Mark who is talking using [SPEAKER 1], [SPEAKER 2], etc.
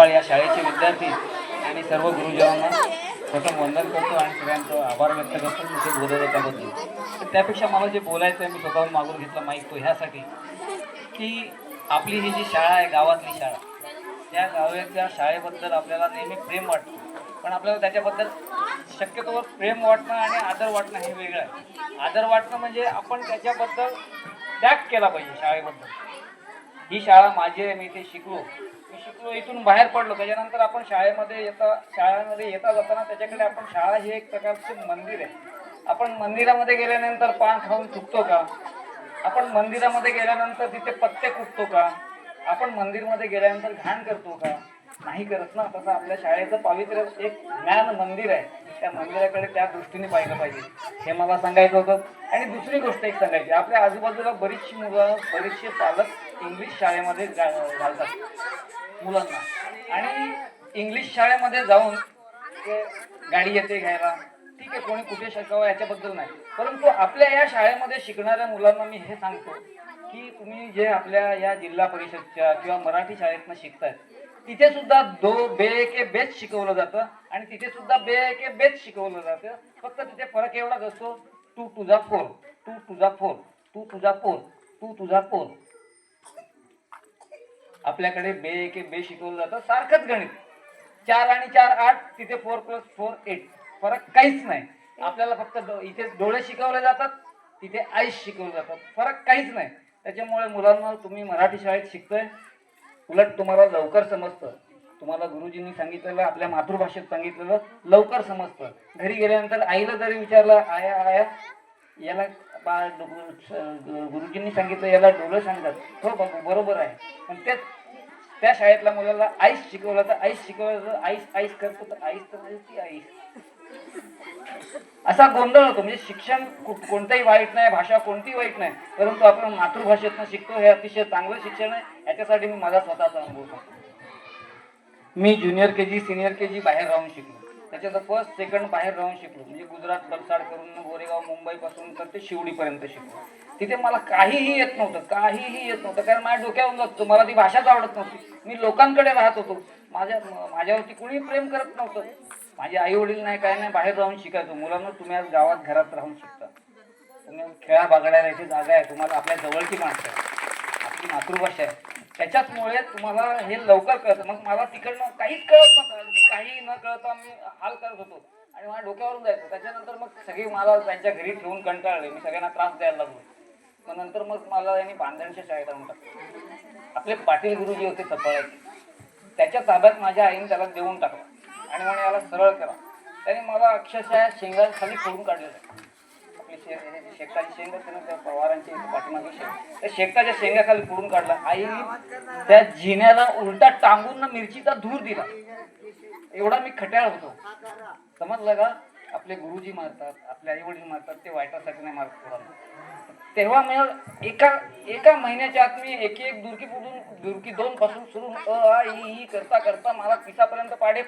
[SPEAKER 1] गोपाळ या शाळेचे विद्यार्थी आणि सर्व गुरुजनांना प्रथम वंदन करतो आणि सगळ्यांचं आभार व्यक्त करतो. मी ते त्याबद्दल. तर त्यापेक्षा मला जे बोलायचं आहे मी स्वतःहून मागून घेतला माईक तो ह्यासाठी की आपली ही जी शाळा आहे गावातली शाळा त्या गावाच्या शाळेबद्दल आपल्याला नेहमी प्रेम वाटतं. पण आपल्याला त्याच्याबद्दल शक्यतोवर प्रेम वाटणं आणि आदर वाटणं हे वेगळं आहे. आदर वाटणं म्हणजे आपण त्याच्याबद्दल त्याग केला पाहिजे शाळेबद्दल. ही शाळा माझी आहे मी इथे शिकलो. मी शिकलो इथून बाहेर पडलो. त्याच्यानंतर आपण शाळेमध्ये येता शाळेमध्ये येता जाताना त्याच्याकडे आपण शाळा ही एक प्रकारचे मंदिर आहे. आपण मंदिरामध्ये गेल्यानंतर पान खाऊन थुकतो का? आपण मंदिरामध्ये गेल्यानंतर तिथे पत्ते कुटतो का? आपण मंदिरमध्ये गेल्यानंतर घाण करतो का? नाही करत ना. तसं आपल्या शाळेचं पावित्र्य एक ज्ञान मंदिर आहे. त्या मंदिराकडे त्या दृष्टीने पाहिलं पाहिजे. हे मला सांगायचं होतं. आणि दुसरी गोष्ट एक सांगायची. आपल्या आजूबाजूला बरीचशी मुलं बरेचसे पालक इंग्लिश शाळेमध्ये घालतात. मुलांना. आणि इंग्लिश शाळेमध्ये जाऊन गाडी येते घ्यायला. ठीक आहे कोणी कुठे शिकावं याच्याबद्दल नाही. परंतु आपल्या या शाळेमध्ये शिकणाऱ्या मुलांना मी हे सांगतो की तुम्ही जे आपल्या या जिल्हा परिषदच्या किंवा मराठी शाळेतनं शिकतायत तिथे सुद्धा दो बे के बेच शिकवलं जातं आणि तिथे सुद्धा बे के बेच शिकवलं जातं. फक्त तिथे फरक एवढाच असतो तू तुझा फोर तू तुझा फोर तू तुझा फोर तू तुझा फोर आपल्याकडे बे एक बे शिकवलं जातं. सारखंच गणित. चार आणि चार आठ तिथे फोर प्लस फोर एट फरक काहीच नाही. आपल्याला फक्त डो- इथे डोळे शिकवले जातात तिथे आईस शिकवलं जातात. फरक काहीच नाही. त्याच्यामुळे मुलांना तुम्ही मराठी शाळेत शिकतोय. उलट तुम्हाला लवकर समजतं. तुम्हाला गुरुजींनी सांगितलेलं आपल्या मातृभाषेत सांगितलेलं लवकर समजतं. घरी गेल्यानंतर आईला जरी विचारलं आया आया याला बा गुरुजींनी सांगितलं याला डोळं सांगतात. हो बाबू बरोबर आहे. पण तेच त्या शाळेतल्या मुलाला आईस शिकवलं तर आईस शिकवलं तर आईस आईस करतो तर आईस तर ती आईस. असा गोंधळ होतो. म्हणजे शिक्षण कोणतंही वाईट नाही भाषा कोणतीही वाईट नाही. परंतु आपण मातृभाषेतनं शिकतो हे अतिशय चांगलं शिक्षण आहे. याच्यासाठी मी माझा स्वतःचा अनुभव सांगतो. मी junior K G senior K जी बाहेर राहून शिकलो. त्याच्यात फर्स्ट सेकंड बाहेर राहून शिकलो. म्हणजे गुजरात बलसाड करून गोरेगाव मुंबईपासून तर ते शिवडीपर्यंत शिकलो. तिथे मला काहीही येत नव्हतं काहीही येत नव्हतं. कारण माझ्या डोक्यावरून जातो मला ती भाषाच आवडत नव्हती. मी लोकांकडे राहत होतो. माझ्या माझ्यावरती कुणी प्रेम करत नव्हतं. माझे आई वडील नाही काय नाही बाहेर राहून शिकायचो. मुलांना तुम्ही आज गावात घरात राहून शिकता. तुम्ही खेळा बागड्याला इथे जागा आहे. तुम्हाला आपल्या जवळची माणसं आहे आपली मातृभाषा आहे. त्याच्याचमुळे तुम्हाला हे लवकर कळतं. मग मला तिकडनं काहीच कळत नव्हतं. अगदी काही न कळता मी हाल करत होतो. आणि माझ्या डोक्यावरून जायचं. त्याच्यानंतर मग सगळी मला त्यांच्या घरी ठेवून कंटाळले. मी सगळ्यांना त्रास द्यायला लागलो. मग नंतर मग मला यांनी बांधणच्या शाळेत आणून टाकलं आपले पाटील गुरुजी होते सफाळ्याचे त्याच्या ताब्यात माझ्या आईने त्याला देऊन टाकला. आणि म्हणे याला सरळ करा. त्याने मला अक्षरशः शेंगाखाली फोडून काढलेलं. आपली शेकाची शेंगा त्यानं त्या पवारांची पाठीमागे शेंग त्या शेकाच्या शेंगाखाली पुडून काढला. आई त्या जिन्याला उलटा टांगून ना मिरचीचा धूर दिला. एवढा मी खट्याळ होतो. समजलं का? आपले गुरुजी मारतात आपले आई वडील मारतात ते वाईटासाठी नाही मारत तेव्हा मी एका एका महिन्याच्या आत मी एक एक दुरकी पुढून दुरकी दोन पासून सुरू अ आ ई करता करता मला पिसापर्यंत पाडे